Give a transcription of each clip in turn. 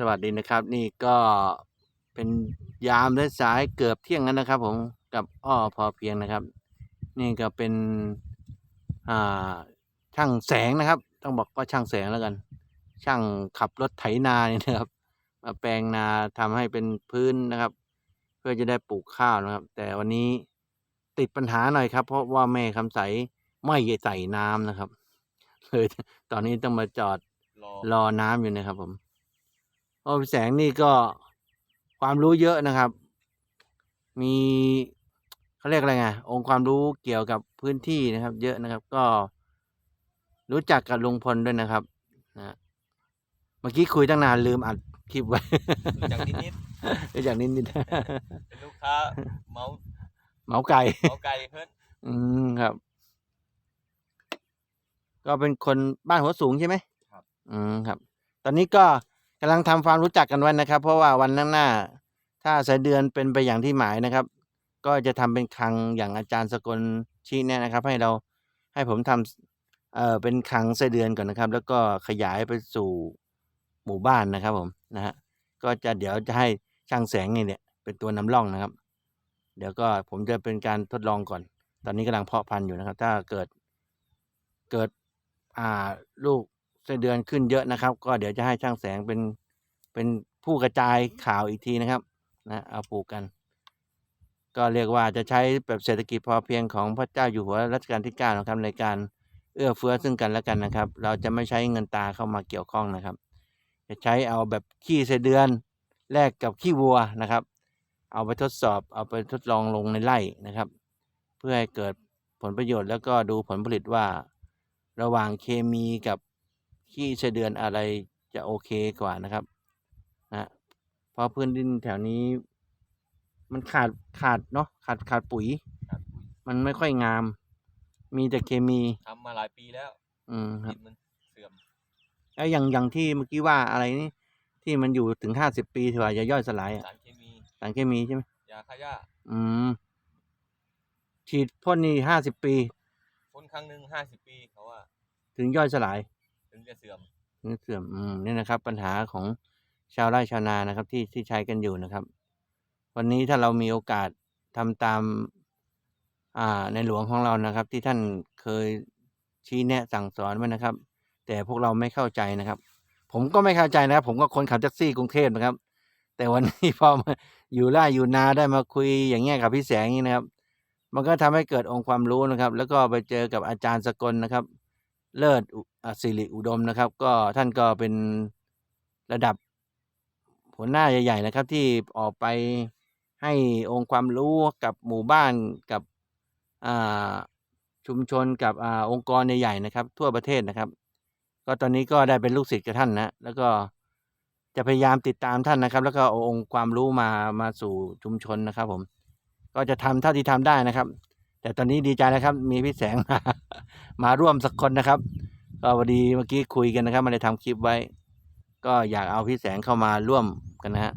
สวัสดีนะครับ นี่ก็เป็นยามและสายเกือบเที่ยงแล้วนะครับ ผมกับอ้อพอเพียงนะครับ นี่ก็เป็นอ่าช่างแสงนะครับ ต้องบอกว่าช่างแสงแล้วกัน ช่างขับรถไถนาเนี่ยนะครับมาแปลงนาทำให้เป็นพื้นนะครับ เพื่อจะได้ปลูกข้าวนะครับ แต่วันนี้ติดปัญหาหน่อยครับ เพราะว่าแม่คำใสไม่ใส่น้ำนะครับเลยตอนนี้ต้องมาจอดรออน้ำอยู่นะครับผม โอ้พี่แสงนี่ก็ความรู้เยอะนะครับ มีเขาเรียกอะไรไงองค์ความรู้เกี่ยวกับพื้นที่นะครับ เยอะนะครับก็รู้จักกับลุงพลด้วยนะครับนะเมื่อกี้คุยตั้งนานลืมอัดคลิปไว้รู้จักนิดนิดรู้จักนิดนิดๆเป็นลูกค้าเมาเหมาไก่เมาไก่เพิ่นอืมครับ ก็เป็นคนบ้านหัวสูงใช่ไหมครับ อืมครับ ตอนนี้ก็ กำลังทำความรู้จักกันไว้นะครับ เพราะว่าวันข้างหน้า ถ้าสายเดือนเป็นไปอย่างที่หมายนะครับ ก็จะทำเป็นคลังอย่างอาจารย์สกลชี้แนะนะครับ ให้เราให้ผมทำเอ่อเป็นคลังไส้เดือนก่อนนะครับ แล้วก็ขยายไปสู่หมู่บ้านนะครับผมนะฮะก็จะเดี๋ยวจะให้ช่างแสงนี่เนี่ยเป็นตัวนำร่องนะครับ เดี๋ยวก็ผมจะเป็นการทดลองก่อน ตอนนี้กำลังเพาะพันธุ์อยู่นะครับ ถ้าเกิดเกิดอ่าลูก ไส้เดือนขึ้นเยอะนะครับ ก็เดี๋ยวจะให้ช่างแสงเป็นเป็นผู้กระจายข่าวอีกทีนะครับนะเอาปลูกกัน ก็เรียกว่าจะใช้แบบเศรษฐกิจพอเพียงของพระเจ้าอยู่หัวรัชกาลที่เก้านะครับในการเอื้อเฟื้อซึ่งกันและกันนะครับ เราจะไม่ใช้เงินตาเข้ามาเกี่ยวข้องนะครับ จะใช้เอาแบบขี้ไส้เดือนแลกกับขี้วัวนะครับ เอาไปทดสอบเอาไปทดลองลงในไร่นะครับ เพื่อให้เกิดผลประโยชน์แล้วก็ดูผลผลิตว่า ระหว่างเคมีกับ ขี้ไส้เดือนอะไรจะโอเคกว่านะครับนะเพราะพื้นดินแถวนี้ มันขาดขาดเนาะขาดขาดปุ๋ยครับมันไม่ค่อยงาม มีแต่เคมี ทำมาหลายปีแล้วอืมครัดิบนมันเสื่อมแล้วอย่างอย่างที่เมื่อกี้ว่าอะไรนี่ที่มันอยู่ถึงห้าสิบปีถือว่าจะย่อยสลายอะสารเคมีสารเคมีใช่ไหมยาฆ่าหญ้าอืมฉีดพ่นนี่ห้าสิบปีพ่นครั้งหนึ่งห้าสิบปีเขาว่า ถึงย่อยสลาย ถึงจะเสื่อมนี่เสื่อมอืมนี่นะครับ ปัญหาของชาวไร่ชาวนานะครับ ที่ที่ใช้กันอยู่นะครับ วันนี้ถ้าเรามีโอกาสทำตาม อ่าในหลวงของเรานะครับ ที่ท่านเคยชี้แนะสั่งสอนไว้นะครับ แต่พวกเราไม่เข้าใจนะครับ ผมก็ไม่เข้าใจนะครับ ผมก็คนขับแท็กซี่กรุงเทพนะครับ แต่วันนี้พอมาอยู่ไร่อยู่นาได้มาคุยอย่างเงี้ยกับพี่แสงนี่นะครับ มันก็ทำให้เกิดองค์ความรู้นะครับ แล้วก็ไปเจอกับอาจารย์สกลนะครับ เลิศสิริอุดมนะครับ ก็ท่านก็เป็นระดับหัวหน้าใหญ่ ๆ นะครับ ที่ออกไปให้องค์ความรู้กับหมู่บ้านกับอ่าชุมชนกับอ่าองค์กรใหญ่ๆนะครับ ทั่วประเทศนะครับ ก็ตอนนี้ก็ได้เป็นลูกศิษย์กับท่านนะแล้วก็จะพยายามติดตามท่านนะครับ แล้วก็องค์ความรู้มามาสู่ชุมชนนะครับ ผม ก็จะทำเท่าที่ทำได้นะครับ แต่ตอนนี้ดีใจนะครับ มีพี่แสงมา มาร่วมสักคนนะครับก็พอดีเมื่อกี้คุยกันนะครับมาได้ทำคลิปไว้ ก็อยากเอาพี่แสงเข้ามาร่วมกันนะฮะ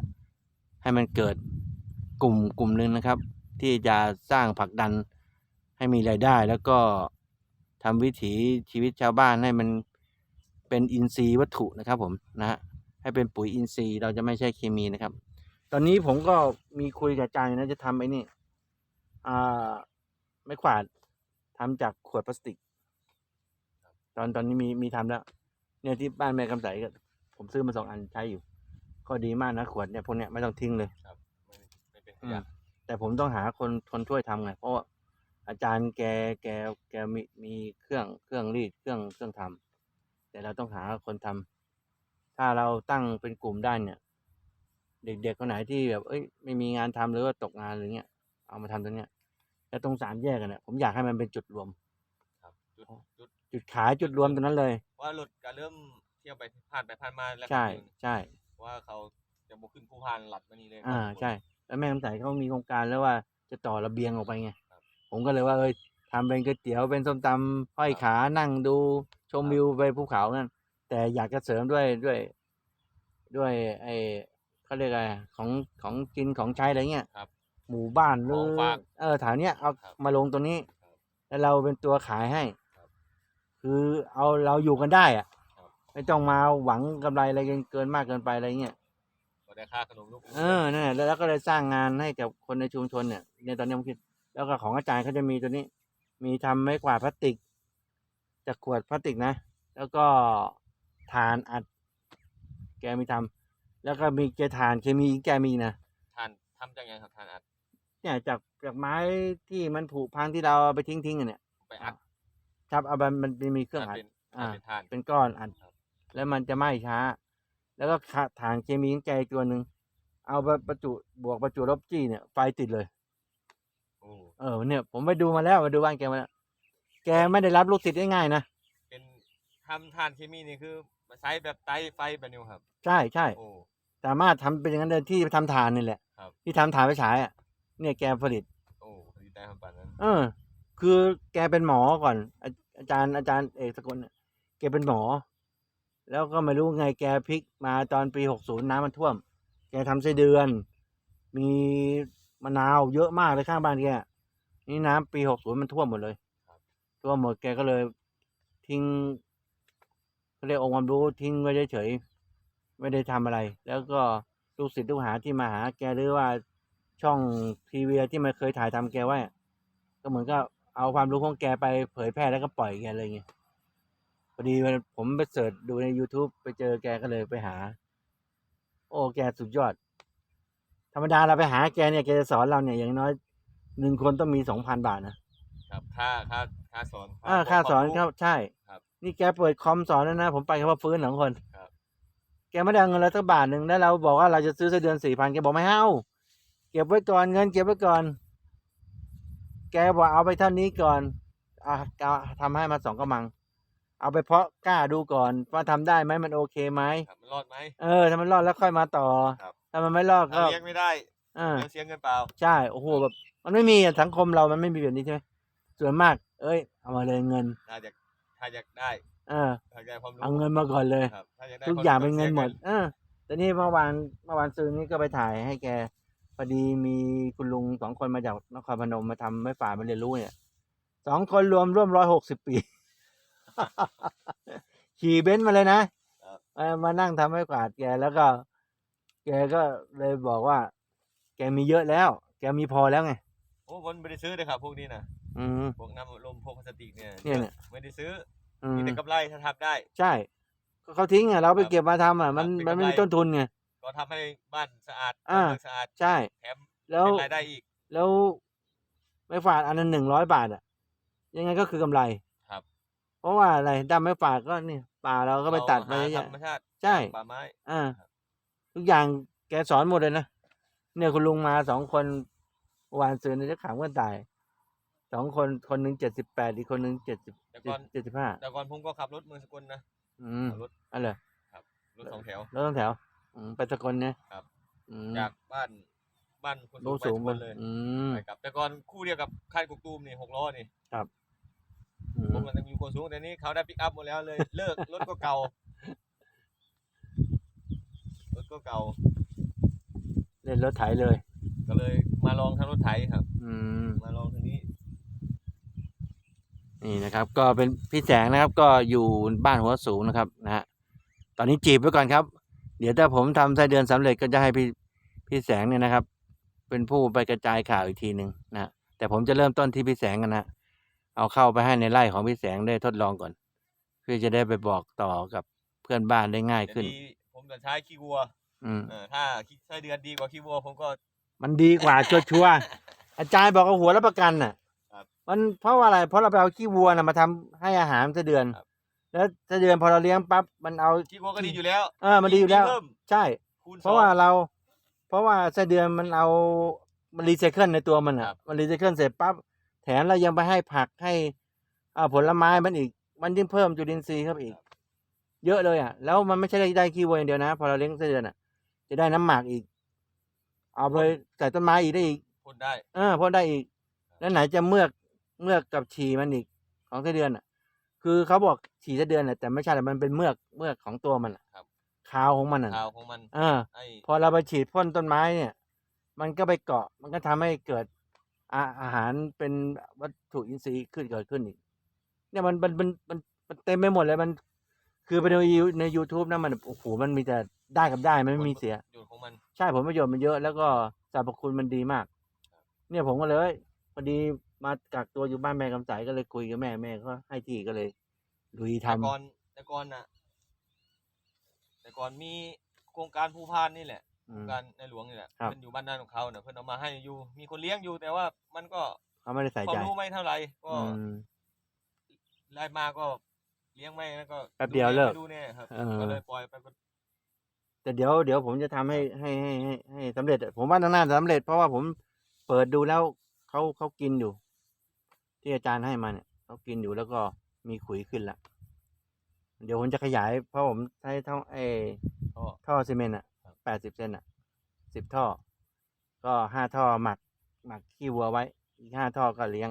ให้มันเกิดกลุ่มกลุ่มหนึ่งนะครับ ที่จะสร้างผลักดันให้มีรายได้ แล้วก็ทำวิถีชีวิตชาวบ้านให้มันเป็นอินทรีย์วัตถุนะครับ ผมนะฮะให้เป็นปุ๋ยอินทรีย์เราจะไม่ใช่เคมีนะครับ ตอนนี้ผมก็มีคุยกับอาจารย์นะจะทำไอ้นี่อ่า ไม่ขวาดทำจากขวดพลาสติก ตอนตอนนี้มีมีทำแล้ว เนี่ยที่บ้านแม่กำใสก็ผมซื้อมาสองอันใช้อยู่ ก็ดีมากนะขวดเนี่ยพวกเนี้ยไม่ต้องทิ้งเลย ครับไม่ไม่เป็นขอืมยะแต่ผมต้องหาคนคนช่วยทำไง เพราะว่าอาจารย์แกแกแกมีมีเครื่องเครื่องรีดเครื่องเครื่องทำแต่เราต้องหาคนทำถ้าเราตั้งเป็นกลุ่มได้เนี่ย เด็กๆคนไหนที่แบบ เอ้ยไม่มีงานทำหรือว่าตกงานหรือเงี้ยเอามาทำตรงเนี้ย แล้วตรงสามแยกกันเนี่ยผมอยากให้มันเป็นจุดรวม ครับจุดจุดจุดขายจุดรวมตรงนั้นเลย ว่ารถก็เริ่มเที่ยวไปผ่านไปผ่านมาแล้วใช่ครับใช่ว่าเขาจะบุกขึ้นภูพานหลัดมานี่เลยอ่าครับใช่ แล้วแม่คำใสเขามีโครงการแล้วว่าจะต่อระเบียงออกไปไงครับผมก็เลยว่าเอยทำเป็นก๋วยเตี๋ยวเป็นส้มตำห้อยครับขานั่งดูชมครับวิวไปภูเขานั่นแต่อยากจะเสริมด้วยด้วย ด้วยไอเขาเรียกอะไรของของกินของใช้อะไรเงี้ยครับ หมู่บ้านหรือของฝากเออแถวเนี้ยเอาครับมาลงตรงนี้ ครับแล้วเราเป็นตัวขายให้ ครับคือเอาเราอยู่กันได้อะครับ ไม่ต้องมาหวังกำไรอะไรกันเกินมากเกินไปอะไรเงี้ยก็ได้ค่าขนมลูกเออนั่นแหละแล้วแล้วก็เลยสร้างงานให้กับคนในชุมชนเนี่ยในตอนนี้ผมคิด แล้วก็ของอาจารย์เขาจะมีตัวนี้ มีทำไม้กวาดพลาสติก จากขวดพลาสติกนะ แล้วก็ฐานอัด แกมีทำแล้วก็มีเกฐานเคมีอีกแกมีอีกนะ ทานทำจากยังครับทานอัด เนี่ยจากจากไม้ที่มันผุพังที่เราเอาไปทิ้งทิ้งๆกันเนี่ยไปอัดครับเอามันมันมีเครื่องอัดเป็นอ่าเป็นทานเป็นก้อนอัดครับแล้วมันจะไหม้ช้า แล้วก็ขะฐานเคมีของแกอีกตัวหนึ่งเอาไปประจุบวกประจุลบจี้เนี่ยไฟติดเลยโอ้เออเนี่ย ผมไปดูมาแล้วไปดูบ้านแกมาแล้วแกไม่ได้รับลูกศิษย์ง่ายๆนะเป็นทำทานเคมีนี่คือมาใช้แบบไตไฟแบบนี้ครับ ใช่ใช่โอ้สามารถทำเป็นอย่างนั้นเลยที่ทำฐานนี่แหละครับที่ทำฐานไปฉายอะ เนี่ยแกผลิต โอ้ดีใจครับปานนั้นเออ คือแกเป็นหมอก่อน อาอาจารย์อาจารย์เอกสกลเนี่ยแกเป็นหมอ แล้วก็ไม่รู้ไงแกพลิกมาตอนปีหกศูนย์น้ำมันท่วม แกทำไส้เดือน มีมะนาวเยอะมากเลยข้างบ้านแกนี่น้ำปีหกศูนย์มันท่วมหมดเลยท่วมหมดแกก็เลยทิ้งเขาเรียกองค์ความรู้ทิ้งไว้เฉยๆไม่ได้ทำอะไร แล้วก็ลูกศิษย์ลูกหาที่มาหาแกหรือว่า ช่องทีวีที่มันเคยถ่ายทำแกไว้อะก็เหมือนก็เอาความรู้ของแกไปเผยแพร่แล้วก็ปล่อยแกเลยไงพอดีวันผมไปเสิร์ชดูใน youtube ไปเจอแกก็เลยไปหา โอ้แกสุดยอด ธรรมดาเราไปหาแกเนี่ยแกจะสอนเราเนี่ยอย่างน้อยหนึ่งคนต้องมีสองพันบาทนะครับค่าค่าค่าสอนอ่าค่าสอนวมครับใช่ครับ นี่แกเปิดคอมสอนแล้วนะ ผมไปกับพ่อฟื้นสองคนครับแกไม่ได้เอาเงินเราสักบาทหนึ่งแล้วเราบอกว่าเราจะซื้อสักเดือนสี่พันแกบอกไม่เอา เก็บไว้ก่อนเงินเก็บไว้ก่อน แกบอกเอาไปเท่านี้ก่อน อะก็ทำให้มาสองกำมัง เอาไปเพาะกล้าดูก่อน ว่าทำได้ไหมมันโอเคไหมครับมันรอดไหมเออถ้ามันรอดแล้วค่อยมาต่อครับถ้ามันไม่รอดถ้าก็เลี้ยงไม่ได้อ่าเดี๋ยวเสียเงินเปล่า ใช่โอ้โหแบบมันไม่มีอะสังคมเรามันไม่มีแบบนี้ใช่ไหมส่วนมาก เอ้ย เอามาเลยเงินถ้าอยากถ้าอยากได้ เออถ้าอยากได้ความรู้เอาเงินมาก่อนเลยครับถ้าอยากได้ทุกควมอย่างรู้เป็นเงินหมดสียเออแต่นี่เมื่อวานเมื่อวานซืนนี้ก็ไปถ่ายให้แก พอดีมีคุณลุงสองคนมาจากนครพนมมาทำไม่ฝ่ามาเรียนรู้เนี่ยสองคนรวมร่วมร้อยหกสิบปี ขี่เบนซ์มาเลยนะเออมานั่งทำให้กวาดแกแล้วก็ แกก็เลยบอกว่า แกมีเยอะแล้ว แกมีพอแล้วไงโอ้คนไม่ได้ซื้อเลยครับพวกนี้นะอืมพวกน้ำลมพวกพลาสติกเนี่ยเนี่ยเนี่ยไม่ได้ซื้ออือมมีแต่กำไรถ้าทำได้ ใช่ก็เขาทิ้งอะเราไปครับเก็บมาทำอะมันครับเป็นมันไม่มีกำไรต้นทุนไงก็ ทำให้บ้านสะอาดอ่า บ้นเมืองสะอาดใช่ แถมแล้วเป็นรายได้อีก แล้วไม่ฝาดอันนั้นหนึ่งร้อยบาทอะยังไงก็คือกำไรครับ เพราะว่าอะไรดำไม่ฝาดก็นี่ป่าเราก็ไปตัดไปเราเยหาอะธรรมชาติใช่ ป่าไม้ อ่า ครับ ทุกอย่างแกสอนหมดเลยนะเนี่ยคุณลุงมาสองคนเมื่อวานซื้อในจะขำกันตายสองคนคนหนึ่งเจ็ดสิบแปดอีกคนหนึ่งเจ็ดสิบแต่ก่อนเจ็ดสิบห้าแต่ก่อนผมก็ขับรถเมืองสกลนะอืมขับรถอะไรรถสองแถวแล้วต้องแถวอืม ไปสกลเนี่ยครับ อืมจากบ้านบ้านคนลูสูกงไปสูงสกมัลนเลยอืม ไปกลับ แต่ก่อนคู่เดียวกับค่ายกุกตูมนี่หกล้อนี่อืผมมมันอยู่คนสูงแต่นี้เขาได้ปิกอัพหมดแล้วเลย เลิกรถก็เก่ารถก็เก่าเล่นรถไถเลย ก็เลยมาลองทางรถไถครับ อืม มาลองทางนี้ นี่นะครับก็เป็นพี่แสงนะครับก็อยู่บ้านหัวสูงนะครับนะฮะตอนนี้จีบไว้ก่อนครับ เดี๋ยวถ้าผมทำไส้เดือนสำเร็จก็จะให้พี่พี่แสงเนี่ยนะครับ เป็นผู้ไปกระจายข่าวอีกทีหนึ่งนะแต่ผมจะเริ่มต้นที่พี่แสงกันนะเอาเข้าไปให้ในไร่ของพี่แสงได้ทดลองก่อนเพื่อจะได้ไปบอกต่อกับเพื่อนบ้านได้ง่ายแต่ขึ้นดีผมจะใช้ขี้วัวอืม เออถ้าขี้ไส้เดือนดีกว่าขี้วัวผมก็ มันดีกว่า ชัวชัวร์ๆอาจารย์บอกเอาหัวรับประกันน่ะ ครับมันเพราะว่าอะไร เพราะเราไปเอาขี้วัวน่ะมาทำให้อาหารไส้เดือน ครับ แล้วไส้เดือนพอเราเลี้ยงปั๊บมันเอาขี้วัวก็ดีอยู่แล้วเออมันดีอยู่แล้ว เพิ่มใช่ คูณเพราะสองว่าเรา เพราะว่าไส้เดือนมันเอามันรีไซเคิลในตัวมันอะครับ มันรีไซเคิลเสร็จปั๊บแถมเรายังไปให้ผักให้อ่าผลไม้มันอีก มันยิ่งเพิ่มจุลินทรีย์เข้าไปอีก เยอะเลยอะ แล้วมันไม่ใช่ได้ได้ขี้วัวอย่างเดียวนะ พอเราเลี้ยงไส้เดือนอะ จะได้น้ำหมักอีก เอาไปใส่ต้นไม้อีกได้อีก พ่นได้ เออพ่นได้อีก แล้วไหนจะเมือกเมือกกับฉี่มันอีกของไส้เดือนอะ คือเขาบอกฉี่ไส้เดือนอะแต่ไม่ใช่แต่มันเป็นเมือกเมือกของตัวมันอะครับขาวของมันอะข่าวของมันเออ ไอ้พอเราไปฉีดพ่นต้นไม้เนี่ย มันก็ไปเกาะ มันก็ทำให้เกิดอาอาหารเป็นวัตถุอินทรีย์ขึ้นเกิดขึ้นอีก เนี่ยมันมันมันมันมันเต็มไปหมดเลยมันคคือไปดูใน YouTube นะมันโอ้โหมันมีแต่ได้กับได้มันไม่มีเสีย ประโยชน์ของมันใช่ผลประโยชน์มันเยอะแล้วก็สรรพคุณมันดีมาก เนี่ยผมก็เลยพอดี มากักตัวอยู่บ้านแม่กำสายก็เลยคุยกับแม่แม่ก็ให้ที่ก็เลยลุยทำแต่ก่อนแต่ก่อนน่ะแต่ก่อนมีโครงการภูพานนี่แหละอืโครมงการในหลวงนี่แหละครับเพิ่นอยู่บ้านนาของเขาเน่ะเพิ่นเอามาให้อยู่มีคนเลี้ยงอยู่แต่ว่ามันก็เขาไม่ได้ใส่ความใจรู้ไม่เท่าไหร่ก็อืมไล่มาก็เลี้ยงไม่แล้วก็แป๊บเดียวเลิกไม่ดูแน่ครับเออก็เลยปล่อยไปก็แต่เดี๋ยวเดี๋ยวผมจะทำให้ให้ให้ให้ให้สำเร็จอะผมว่าน่าจะสำเร็จเพราะว่าผมเปิดดูแล้วเขาเขากินอยู่ ที่อาจารย์ให้มาเนี่ยเขากินอยู่แล้วก็มีขุยขึ้นละเดี๋ยวผมจะขยายเพราะผมใช้ท่อเอก็ท่อซีเมนต์อะครับแปดสิบเซนอะสิบท่อ ก็ห้าท่อหมักหมักขี้วัวไว้ อีกห้าท่อก็เลี้ยง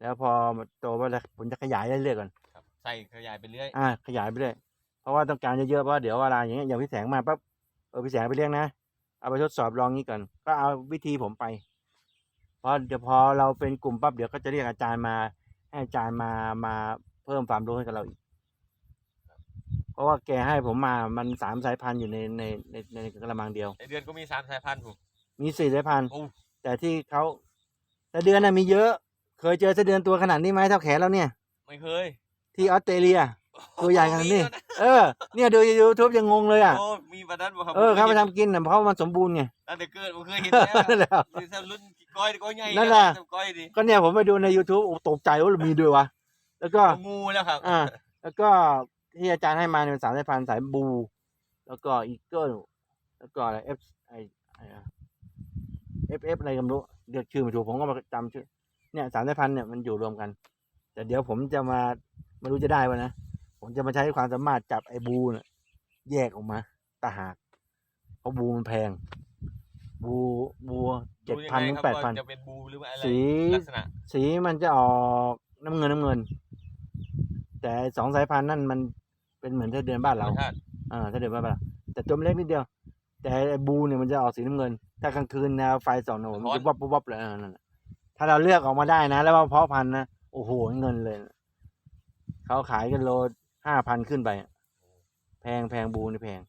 แล้วพอมันโตไปแล้วผมจะขยายเรื่อยๆก่อนครับใส่ขยายไปเรื่อยอ่าขยายไปเรื่อยเพราะว่าต้องการเยอะๆเพราะว่าเดี๋ยวเวลาอย่างเงี้ยอย่างพี่แสงมาปั๊บเออพี่แสงไปเลี้ยงนะเอาไปทดสอบลองนี้ก่อนก็เอาวิธีผมไป เพราะเดี๋ยวพอเราเป็นกลุ่มปั๊บเดี๋ยวก็จะเรียกอาจารย์มาให้อาจารย์มามาเพิ่มความรู้ให้กับเราอีก เพราะว่าแกให้ผมมามันสามสายพันธุ์อยู่ในในในในกระมังเดียว ในเดือนก็มีสามสายพันธุ์ผมมีสี่สายพันธุ์ โอ้แต่ที่เขาแต่เดือนน่ะมีเยอะ เคยเจอไส้เดือนตัวขนาดนี้ไหมเท่าแขนเราเนี่ย ไม่เคย ที่ออสเตรเลีย ตัวใหญ่ขนาดนี้มีแล้วะเออ เนี่ยดูยูทูบยังงงเลยอะ โอ้มีบันนั้นบ่ครับเออเขาไปทำกินน่ะเพราะมันสมบูรณ์ไงตั้งแต่เกิดผมเคยเห็นนั่นแหแล้วละมีแต่รุ่นก้อยก้อยใหญ่นั่นแหละก้อยดิก็เนี่ยผมไปดูใน YouTube โอ้ตกใจว่ามีด้วยวะ แล้วก็ งูแล้วครับอ่า แล้วก็ที่อาจารย์ให้มาเนี่ยเป็นสามสายพันธุ์สายบู แล้วก็อีเกิล แล้วก็อะไรเอฟไอเอฟเอฟอะไรก็ไม่รู้เรียกชื่อไม่ถูกผมก็มาจำชื่อ เนี่ยสามสายพันธุ์เนี่ยมันอยู่รวมกัน แต่เดี๋ยวผมจะมาไม่รู้จะได้วะนะ ผมจะมาใช้ความสามารถจับไอ้บูเนี่ยแยกออกมาตาหากเพราะบูมันแพง บูบูเจ็ดดูยังพันไงถึงครับแปดพัว่านจะเป็นบูหรือว่าอะไรสีลักษณะสีมันจะออกน้ำเงินน้ำเงิน แต่สองสายพันธุ์นั่นมันเป็นเหมือนเทศเดือนบ้านเราธรรมชาติอ่าเทศเดือนบ้านเราแต่ตัวมันเล็กนิดเดียว แต่ไอ้บูเนี่ยมันจะออกสีน้ำเงิน ถ้ากลางคืนแนวไฟส่องเนี่ยมันจะวับวับวับเลยอ่านั่นน่ะถ้าเราเลือกออกมาได้นะ แล้วว่าเพาะพันธุ์นะโอ้โหเงินเลยเขาขายกันโล ห้าพันขึ้นไปอะแพงแพงบูนี่แพง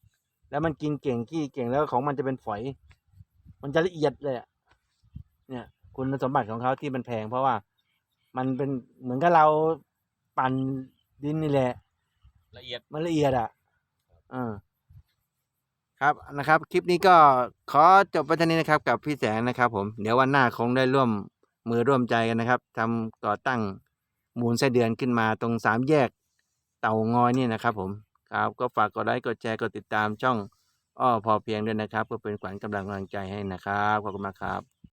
แล้วมันกินเก่งขี้เก่งแล้วของมันจะเป็นฝอย มันจะละเอียดเลยอะเนี่ย คุณสมบัติของเขาที่มันแพง เพราะว่ามันเป็นเหมือนกับเราปั่นดินนี่แหละ ละเอียดมันละเอียดอะอ่าครับนะครับ คลิปนี้ก็ขอจบไปเท่านี้นะครับ กับพี่แสงนะครับ ผมเดี๋ยววันหน้าคงได้ร่วมมือร่วมใจกันนะครับทำก่อตั้งมูลไส้เดือนขึ้นมาตรงสามแยก เต่างอยนี่นะครับผมครับก็ฝากกดไลค์กดแชร์กดติดตามช่องอ้อพอเพียงด้วยนะครับเพื่อเป็นขวัญกำลังกำลังใจให้นะครับขอบคุณมากครับ